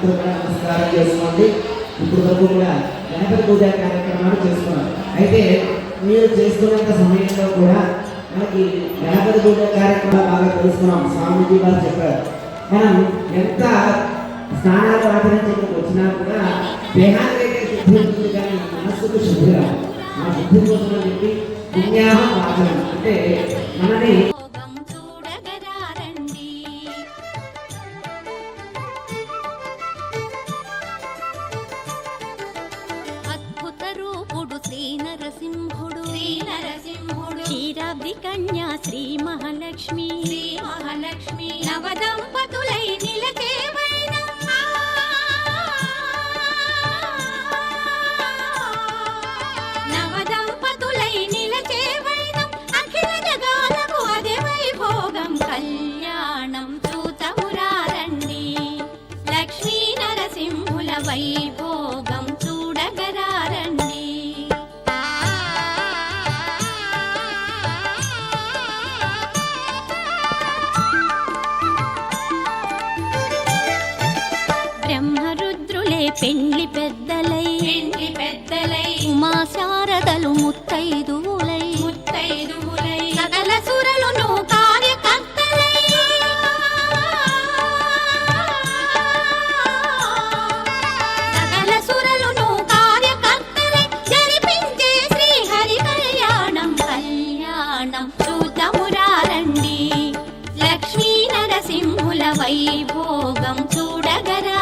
అందరూ కూడా నమస్కారం చేసుకోండి ఇప్పుడు వరకు కూడా గణపతి పూజ కార్యక్రమాలు చేసుకున్నాం అయితే మీరు చేసుకున్నంత సమయంలో కూడా మనకి గణపతి పూజ కార్యక్రమాలు బాగా తెలుసుకున్నాం. స్వామీజీ గారు చెప్పారు. మనం ఎంత స్నానాలు ఆచరించడానికి వచ్చినా కూడా దేహానికి శుద్ధి ఉంటుంది కానీ మనస్సుకు శుద్ధి రాదు. ఆ శుద్ధి కోసం చెప్పి పుణ్యాహం ఆచరణ అంటే మనని క్షీరాబ్ది కన్యా శ్రీ మహాలక్ష్మి. శ్రీ మహాలక్ష్మి. నవదంపతులై నిలచేవైన నవదంపతులై నిలచేవైన. అఖిల జగాలకు అదే వైభోగం కళ్యాణం చూతమురారండి లక్ష్మీ నరసింహుల వైభోగం బ్రహ్మరుద్రులే పెండ్లి పెద్దలై. పెండ్లి పెద్దలై. ఉమా శారదలు ముత్తైదువులై. ముత్తైదువులై భోగం చూడగరా.